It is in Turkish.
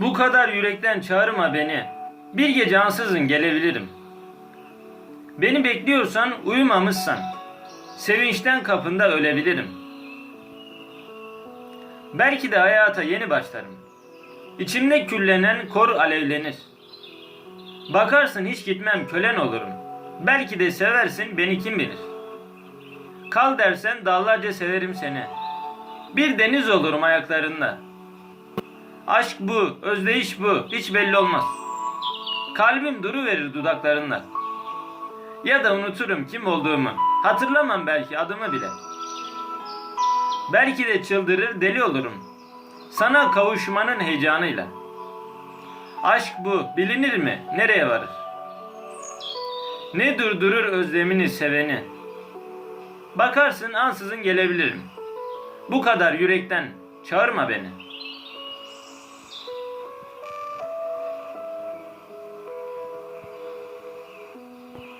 Bu kadar yürekten çağırma beni. Bir gece ansızın gelebilirim. Beni bekliyorsan uyumamışsan. Sevinçten kapında ölebilirim. Belki de hayata yeni başlarım. İçimde küllenen kor alevlenir. Bakarsın hiç gitmem kölen olurum. Belki de seversin beni kim bilir. Kal dersen dağlarca severim seni. Bir deniz olurum ayaklarında. Aşk bu, özdeyiş bu, hiç belli olmaz. Kalbim duru verir dudaklarında. Ya da unuturum kim olduğumu. Hatırlamam belki adımı bile. Belki de çıldırır deli olurum. Sana kavuşmanın heyecanıyla. Aşk bu, bilinir mi? Nereye varır? Ne durdurur özlemini seveni? Bakarsın ansızın gelebilirim. Bu kadar yürekten çağırma beni.''